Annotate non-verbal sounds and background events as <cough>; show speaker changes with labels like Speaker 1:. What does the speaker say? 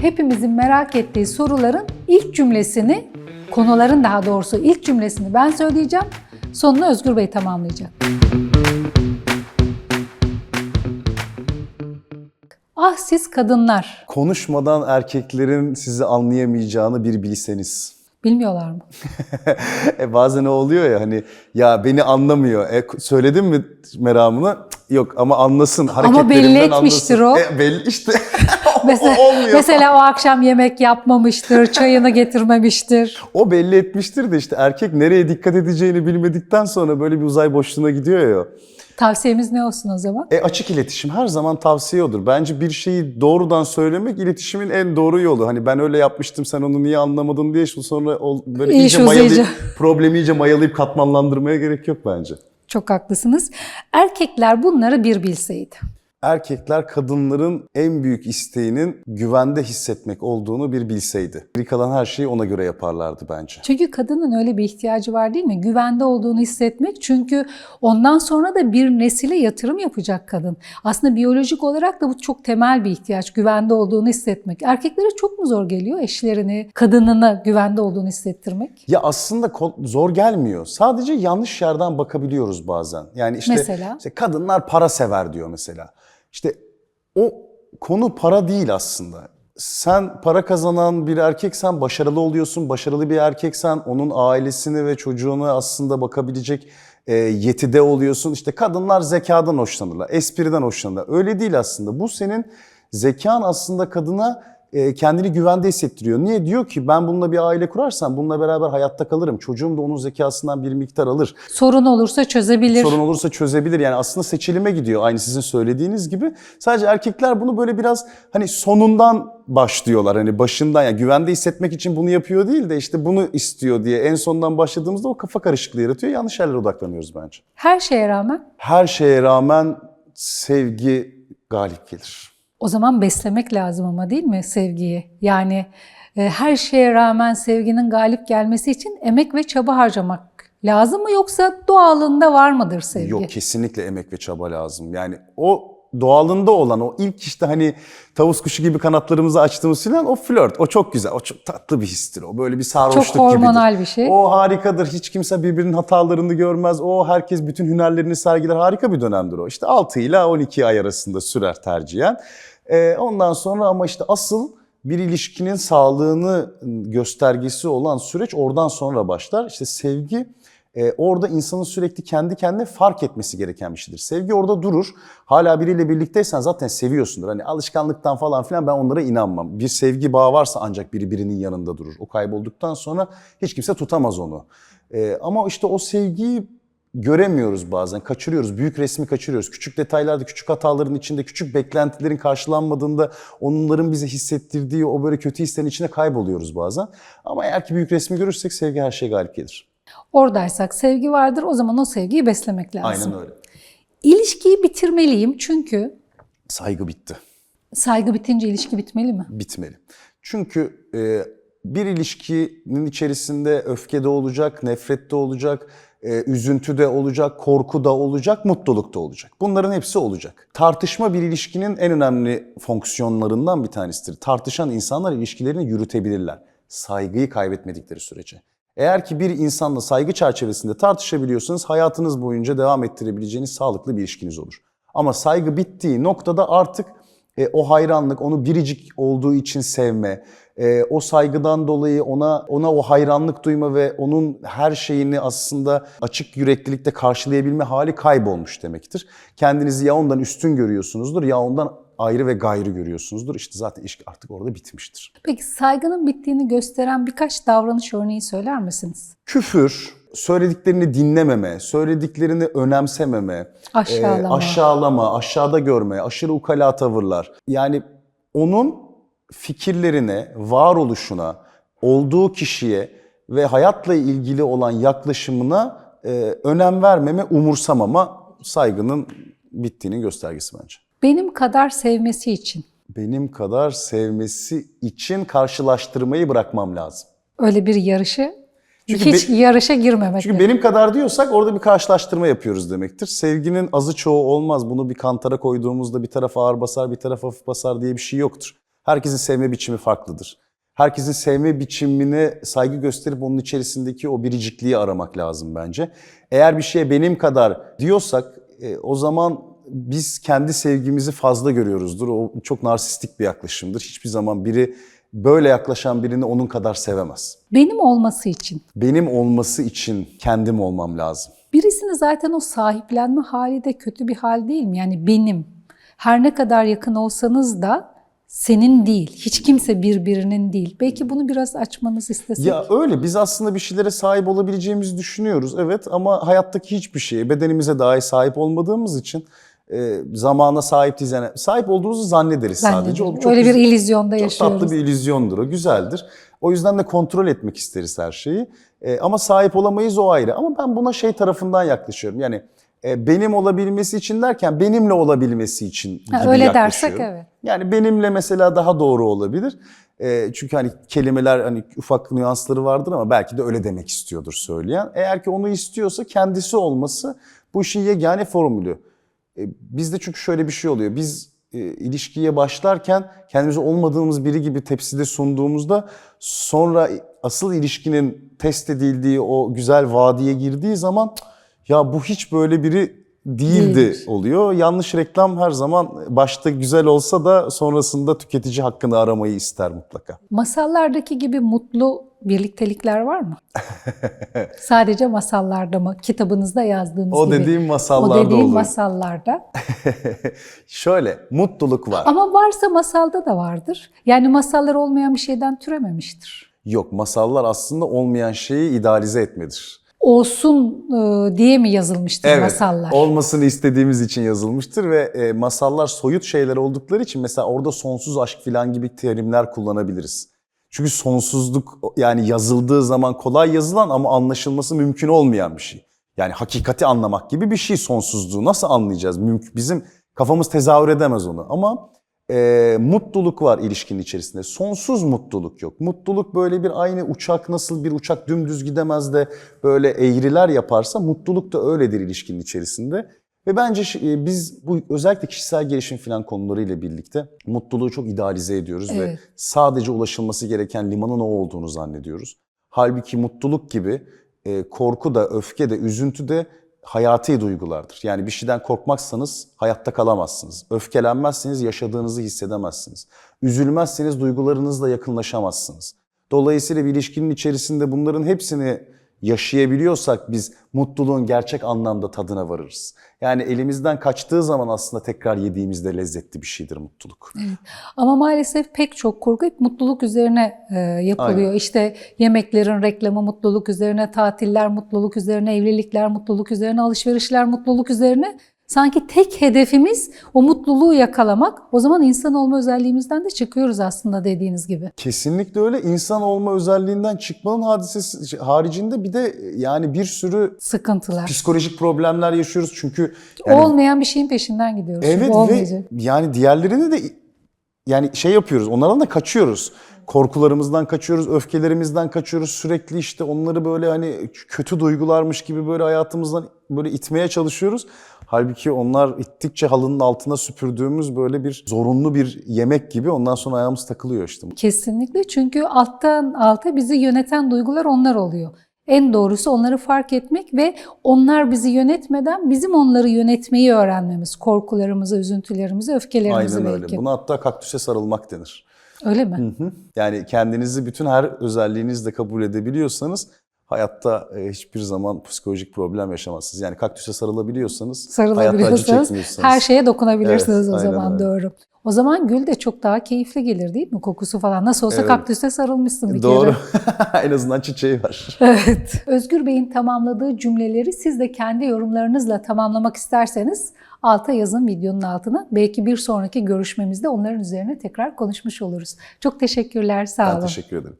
Speaker 1: Hepimizin merak ettiği soruların ilk cümlesini, konuların daha doğrusu ilk cümlesini ben söyleyeceğim. Sonunu Özgür Bey tamamlayacak. Ah siz kadınlar.
Speaker 2: Konuşmadan erkeklerin sizi anlayamayacağını bir bilseniz.
Speaker 1: Bilmiyorlar mı? <laughs>
Speaker 2: e bazen o oluyor ya hani ya beni anlamıyor. E, söyledin mi meramını? Yok ama anlasın. Hareketlerimden
Speaker 1: belli etmiştir
Speaker 2: anlasın.
Speaker 1: o.
Speaker 2: E, belli işte. <laughs>
Speaker 1: Mesela, <laughs>
Speaker 2: o olmuyor.
Speaker 1: mesela o akşam yemek yapmamıştır, çayını getirmemiştir.
Speaker 2: O belli etmiştir de işte erkek nereye dikkat edeceğini bilmedikten sonra böyle bir uzay boşluğuna gidiyor ya.
Speaker 1: Tavsiyemiz ne olsun o zaman?
Speaker 2: E açık iletişim her zaman tavsiye odur. Bence bir şeyi doğrudan söylemek iletişimin en doğru yolu. Hani ben öyle yapmıştım sen onu niye anlamadın diye sonra o böyle
Speaker 1: İş
Speaker 2: iyice mayalayıp, problemi iyice mayalayıp katmanlandırmaya gerek yok bence.
Speaker 1: Çok haklısınız. Erkekler bunları bir bilseydi.
Speaker 2: Erkekler kadınların en büyük isteğinin güvende hissetmek olduğunu bir bilseydi. Geri kalan her şeyi ona göre yaparlardı bence.
Speaker 1: Çünkü kadının öyle bir ihtiyacı var değil mi? Güvende olduğunu hissetmek. Çünkü ondan sonra da bir nesile yatırım yapacak kadın. Aslında biyolojik olarak da bu çok temel bir ihtiyaç. Güvende olduğunu hissetmek. Erkeklere çok mu zor geliyor eşlerini, kadınına güvende olduğunu hissettirmek?
Speaker 2: Ya aslında zor gelmiyor. Sadece yanlış yerden bakabiliyoruz bazen. Yani işte,
Speaker 1: Mesela?
Speaker 2: işte kadınlar para sever diyor mesela. İşte o konu para değil aslında. Sen para kazanan bir erkeksen başarılı oluyorsun. Başarılı bir erkeksen onun ailesini ve çocuğuna aslında bakabilecek e, yetide oluyorsun. İşte kadınlar zekadan hoşlanırlar, espriden hoşlanırlar. Öyle değil aslında. Bu senin zekan aslında kadına kendini güvende hissettiriyor. Niye? Diyor ki ben bununla bir aile kurarsam bununla beraber hayatta kalırım. Çocuğum da onun zekasından bir miktar alır.
Speaker 1: Sorun olursa çözebilir.
Speaker 2: Sorun olursa çözebilir. Yani aslında seçilime gidiyor aynı sizin söylediğiniz gibi. Sadece erkekler bunu böyle biraz hani sonundan başlıyorlar. Hani başından yani güvende hissetmek için bunu yapıyor değil de işte bunu istiyor diye en sondan başladığımızda o kafa karışıklığı yaratıyor. Yanlış yerlere odaklanıyoruz bence.
Speaker 1: Her şeye rağmen
Speaker 2: Her şeye rağmen sevgi galip gelir.
Speaker 1: O zaman beslemek lazım ama değil mi sevgiyi? Yani e, her şeye rağmen sevginin galip gelmesi için emek ve çaba harcamak lazım mı yoksa doğalında var mıdır sevgi?
Speaker 2: Yok kesinlikle emek ve çaba lazım. Yani o doğalında olan o ilk işte hani tavus kuşu gibi kanatlarımızı açtığımız filan o flört. O çok güzel. O çok tatlı bir histir. O böyle bir sarhoşluk
Speaker 1: Çok hormonal
Speaker 2: gibidir.
Speaker 1: bir şey.
Speaker 2: O harikadır. Hiç kimse birbirinin hatalarını görmez. O herkes bütün hünerlerini sergiler. Harika bir dönemdir o. İşte 6 ile 12 ay arasında sürer tercihen. Ee, ondan sonra ama işte asıl bir ilişkinin sağlığını göstergesi olan süreç oradan sonra başlar. İşte sevgi e, orada insanın sürekli kendi kendine fark etmesi gereken bir şeydir. Sevgi orada durur. Hala biriyle birlikteysen zaten seviyorsundur. Hani alışkanlıktan falan filan ben onlara inanmam. Bir sevgi bağı varsa ancak biri birinin yanında durur. O kaybolduktan sonra hiç kimse tutamaz onu. E, ama işte o sevgiyi göremiyoruz bazen, kaçırıyoruz. Büyük resmi kaçırıyoruz. Küçük detaylarda, küçük hataların içinde, küçük beklentilerin karşılanmadığında onların bize hissettirdiği o böyle kötü hislerin içine kayboluyoruz bazen. Ama eğer ki büyük resmi görürsek sevgi her şeye galip gelir.
Speaker 1: Oradaysak sevgi vardır o zaman o sevgiyi beslemek lazım.
Speaker 2: Aynen öyle.
Speaker 1: İlişkiyi bitirmeliyim çünkü
Speaker 2: Saygı bitti.
Speaker 1: saygı bitince ilişki bitmeli mi?
Speaker 2: bitmeli. Çünkü e, bir ilişkinin içerisinde öfke de olacak, nefret de olacak, e, üzüntü de olacak, korku da olacak, mutluluk da olacak. Bunların hepsi olacak. Tartışma bir ilişkinin en önemli fonksiyonlarından bir tanesidir. Tartışan insanlar ilişkilerini yürütebilirler. Saygıyı kaybetmedikleri sürece. Eğer ki bir insanla saygı çerçevesinde tartışabiliyorsanız hayatınız boyunca devam ettirebileceğiniz sağlıklı bir ilişkiniz olur. Ama saygı bittiği noktada artık e, o hayranlık, onu biricik olduğu için sevme, e, o saygıdan dolayı ona ona o hayranlık duyma ve onun her şeyini aslında açık yüreklilikte karşılayabilme hali kaybolmuş demektir. Kendinizi ya ondan üstün görüyorsunuzdur ya ondan ayrı ve gayrı görüyorsunuzdur. İşte zaten ilişki artık orada bitmiştir.
Speaker 1: Peki saygının bittiğini gösteren birkaç davranış örneği söyler misiniz?
Speaker 2: Küfür, söylediklerini dinlememe, söylediklerini önemsememe,
Speaker 1: Aşağılama.
Speaker 2: e, aşağılama, aşağıda görme, aşırı ukala tavırlar. Yani onun fikirlerine, varoluşuna, olduğu kişiye ve hayatla ilgili olan yaklaşımına e, önem vermeme, umursamama saygının bittiğinin göstergesi bence.
Speaker 1: Benim kadar sevmesi için
Speaker 2: Benim kadar sevmesi için karşılaştırmayı bırakmam lazım.
Speaker 1: öyle bir yarışı
Speaker 2: Çünkü
Speaker 1: Hiç yarışa girmemek.
Speaker 2: Çünkü benim kadar diyorsak orada bir karşılaştırma yapıyoruz demektir. Sevginin azı çoğu olmaz. Bunu bir kantara koyduğumuzda bir taraf ağır basar, bir taraf hafif basar diye bir şey yoktur. Herkesin sevme biçimi farklıdır. Herkesin sevme biçimine saygı gösterip onun içerisindeki o biricikliği aramak lazım bence. Eğer bir şeye benim kadar diyorsak e, o zaman biz kendi sevgimizi fazla görüyoruzdur. O çok narsistik bir yaklaşımdır. Hiçbir zaman biri böyle yaklaşan birini onun kadar sevemez.
Speaker 1: Benim olması için.
Speaker 2: Benim olması için kendim olmam lazım.
Speaker 1: Birisini zaten o sahiplenme hali de kötü bir hal değil mi? Yani benim. Her ne kadar yakın olsanız da senin değil. Hiç kimse birbirinin değil. Belki bunu biraz açmanızı istesek.
Speaker 2: Ya öyle biz aslında bir şeylere sahip olabileceğimizi düşünüyoruz evet ama hayattaki hiçbir şeye bedenimize dahi sahip olmadığımız için e, zamana sahip. Yani sahip olduğumuzu zannederiz sadece. O
Speaker 1: Zannediyorum. Öyle bir illüzyonda
Speaker 2: Çok
Speaker 1: yaşıyoruz.
Speaker 2: tatlı bir illüzyondur o, güzeldir. O yüzden de kontrol etmek isteriz her şeyi. E, ama sahip olamayız o ayrı. Ama ben buna şey tarafından yaklaşıyorum. Yani e, benim olabilmesi için derken benimle olabilmesi için gibi
Speaker 1: Ha, öyle
Speaker 2: yaklaşıyorum.
Speaker 1: dersek evet.
Speaker 2: Yani benimle mesela daha doğru olabilir. E, çünkü hani kelimeler hani ufak nüansları vardır ama belki de öyle demek istiyordur söyleyen. Eğer ki onu istiyorsa kendisi olması bu işin yegane formülü. E, bizde çünkü şöyle bir şey oluyor. Biz e, ilişkiye başlarken kendimizi olmadığımız biri gibi tepside sunduğumuzda sonra asıl ilişkinin test edildiği o güzel vadiye girdiği zaman "Cık, ya bu hiç böyle biri değildi
Speaker 1: Değilmiş.
Speaker 2: oluyor. Yanlış reklam her zaman başta güzel olsa da sonrasında tüketici hakkını aramayı ister mutlaka.
Speaker 1: Masallardaki gibi mutlu birliktelikler var mı? <laughs> Sadece masallarda mı? Kitabınızda yazdığınız
Speaker 2: O
Speaker 1: gibi.
Speaker 2: dediğim
Speaker 1: O
Speaker 2: masallarda
Speaker 1: dediğim
Speaker 2: olur.
Speaker 1: masallarda. <laughs>
Speaker 2: Şöyle mutluluk var.
Speaker 1: Ama varsa masalda da vardır. Yani masallar olmayan bir şeyden türememiştir.
Speaker 2: Yok masallar aslında olmayan şeyi idealize etmedir.
Speaker 1: Olsun e, diye mi yazılmıştır masallar?
Speaker 2: olmasını istediğimiz için yazılmıştır ve e, masallar soyut şeyler oldukları için mesela orada sonsuz aşk filan gibi terimler kullanabiliriz. Çünkü sonsuzluk yani yazıldığı zaman kolay yazılan ama anlaşılması mümkün olmayan bir şey. Yani hakikati anlamak gibi bir şey sonsuzluğu nasıl anlayacağız? Mümkün, bizim kafamız tezahür edemez onu ama e, mutluluk var ilişkinin içerisinde. Sonsuz mutluluk yok. Mutluluk böyle bir aynı uçak nasıl bir uçak dümdüz gidemez de böyle eğriler yaparsa mutluluk da öyledir ilişkinin içerisinde. Ve bence e, biz bu özellikle kişisel gelişim falan konularıyla birlikte mutluluğu çok idealize ediyoruz ve
Speaker 1: Evet.
Speaker 2: sadece ulaşılması gereken limanın o olduğunu zannediyoruz. Halbuki mutluluk gibi e, korku da, öfke de, üzüntü de hayati duygulardır. Yani bir şeyden korkmazsanız hayatta kalamazsınız. Öfkelenmezseniz yaşadığınızı hissedemezsiniz. Üzülmezseniz duygularınızla yakınlaşamazsınız. Dolayısıyla bir ilişkinin içerisinde bunların hepsini yaşayabiliyorsak biz mutluluğun gerçek anlamda tadına varırız. Yani elimizden kaçtığı zaman aslında tekrar yediğimizde lezzetli bir şeydir mutluluk.
Speaker 1: Ama maalesef pek çok kurgu hep mutluluk üzerine e, yapılıyor.
Speaker 2: Aynen.
Speaker 1: İşte yemeklerin reklamı mutluluk üzerine, tatiller mutluluk üzerine, evlilikler mutluluk üzerine, alışverişler mutluluk üzerine. Sanki tek hedefimiz o mutluluğu yakalamak. O zaman insan olma özelliğimizden de çıkıyoruz aslında dediğiniz gibi.
Speaker 2: Kesinlikle öyle. İnsan olma özelliğinden çıkmanın hadisesi haricinde bir de yani bir sürü
Speaker 1: Sıkıntılar.
Speaker 2: psikolojik problemler yaşıyoruz. Çünkü yani
Speaker 1: Olmayan bir şeyin peşinden gidiyoruz.
Speaker 2: Evet ve yani diğerlerini de yani şey yapıyoruz. Onlardan da kaçıyoruz. Korkularımızdan kaçıyoruz, öfkelerimizden kaçıyoruz. Sürekli işte onları böyle hani kötü duygularmış gibi böyle hayatımızdan böyle itmeye çalışıyoruz. Halbuki onlar ittikçe halının altına süpürdüğümüz böyle bir zorunlu bir yemek gibi ondan sonra ayağımız takılıyor işte.
Speaker 1: Kesinlikle çünkü alttan alta bizi yöneten duygular onlar oluyor. En doğrusu onları fark etmek ve onlar bizi yönetmeden bizim onları yönetmeyi öğrenmemiz. Korkularımızı, üzüntülerimizi, öfkelerimizi
Speaker 2: Aynen öyle.
Speaker 1: belki.
Speaker 2: Buna hatta kaktüse sarılmak denir.
Speaker 1: Öyle mi?
Speaker 2: Hı. Yani kendinizi bütün her özelliğinizle kabul edebiliyorsanız hayatta e, hiçbir zaman psikolojik problem yaşamazsınız. Yani kaktüse sarılabiliyorsanız, hayatta acı
Speaker 1: Sarılabiliyorsanız
Speaker 2: çekmiyorsanız.
Speaker 1: her şeye dokunabilirsiniz
Speaker 2: Evet,
Speaker 1: o zaman
Speaker 2: öyle.
Speaker 1: doğru. O zaman gül de çok daha keyifli gelir değil mi? Kokusu falan. Nasıl olsa
Speaker 2: Evet.
Speaker 1: kaktüse sarılmışsın bir
Speaker 2: Doğru.
Speaker 1: kere. <laughs>
Speaker 2: en azından çiçeği var. <laughs>
Speaker 1: Evet. Özgür Bey'in tamamladığı cümleleri siz de kendi yorumlarınızla tamamlamak isterseniz alta yazın videonun altına. Belki bir sonraki görüşmemizde onların üzerine tekrar konuşmuş oluruz. Çok teşekkürler, sağ
Speaker 2: Ben
Speaker 1: olun.
Speaker 2: teşekkür ederim.